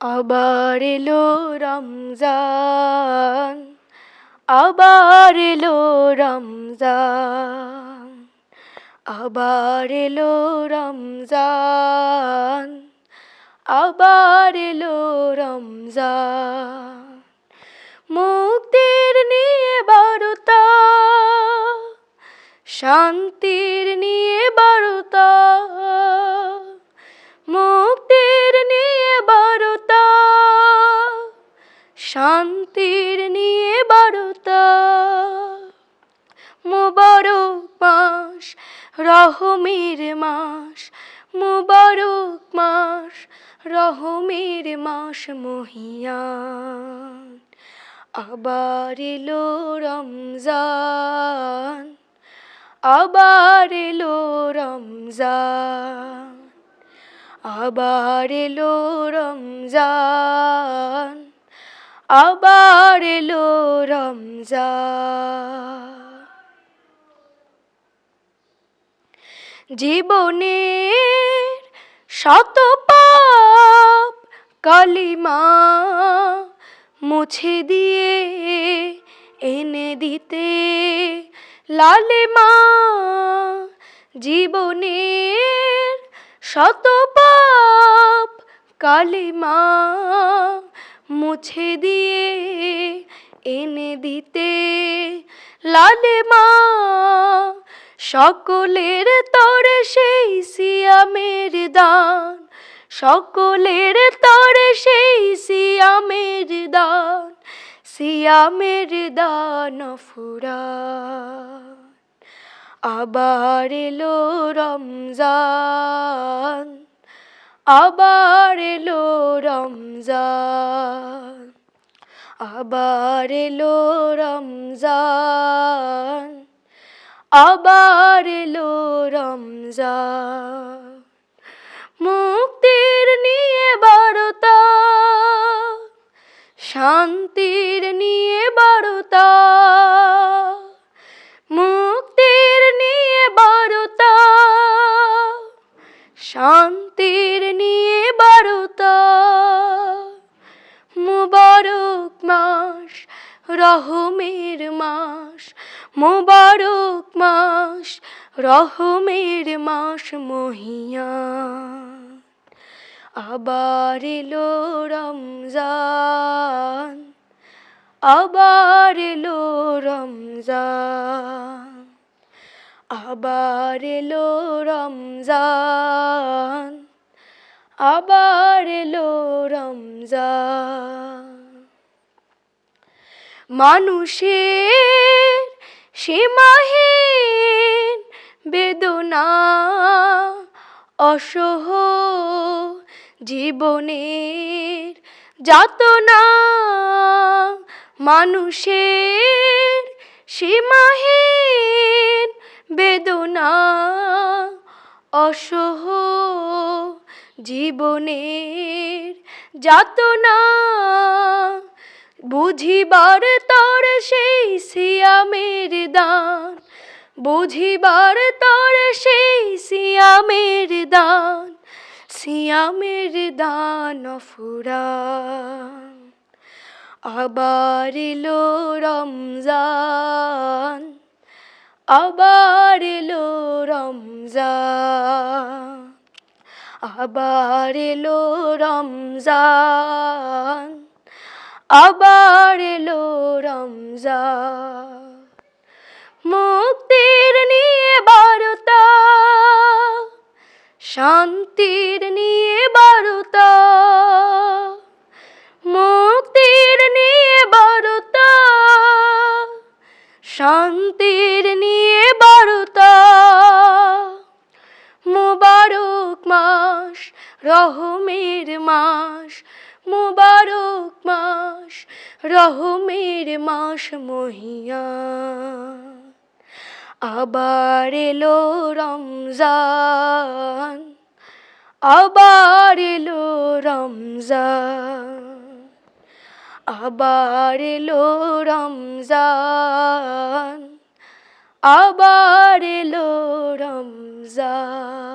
আবার এলো রমজান আবার এলো রমজান আবার এলো রমজান আবার এলো রমজান। মুবারক মাস রহমের মাস মুবারক মাস রহমের মাস মহিয়ান। আবার এলো রমজান, আবার এলো রমজান, আবার এলো রমজান, আবার এলো রমজান। জীবনের শত পাপ কালিমা মুছে দিয়ে এনে দিতে লালিমা জীবনের শত পাপ কালিমা মুছে দিয়ে এনে দিতে লালিমা সকলের তরে সেই সিয়ামের দান। সকলের তরে সেই সিয়ামের দান। সিয়ামের দান ফুরান। আবার এলো রমজান। আবার এলো রমজান। আবার এলো রমজান। আবার এলো রমজান। মুক্তির নিয়ে বারতা শান্তির নিয়ে বারতা মুক্তির নিয়ে বারতা শান্তির নিয়ে বারতা মুবারক মাস, রহমের মাস মুবারক মাস, রহমের মাস মহিয়ান আবার এলো রমজান, আবার এলো রমজান, আবার এলো রমজান, আবার এলো রমজান। মানুষের সীমাহীন বেদনা অসহ জীবনের যাতনা মানুষের সীমাহীন বেদনা অসহ জীবনের যাতনা বুঝিবার তর সেই সিয়ামের দান। বুঝিবার তর সেই সিয়ামের দান। সিয়ামের দান ফুরান আবার এলো রমজান। আবার এলো রমজান। আবার এলো রমজান। আবার এলো রমজান। মুক্তির নিয়ে বারতা, শান্তির নিয়ে বারতা। মুক্তির নিয়ে বারতা, শান্তির নিয়ে বারতা। মুবারক মাস, রহমের মাস রহমের মাস মহিয়ান আবার এলো রমজান, আবার এলো রমজান, আবার এলো রমজান, আবার এলো রমজান।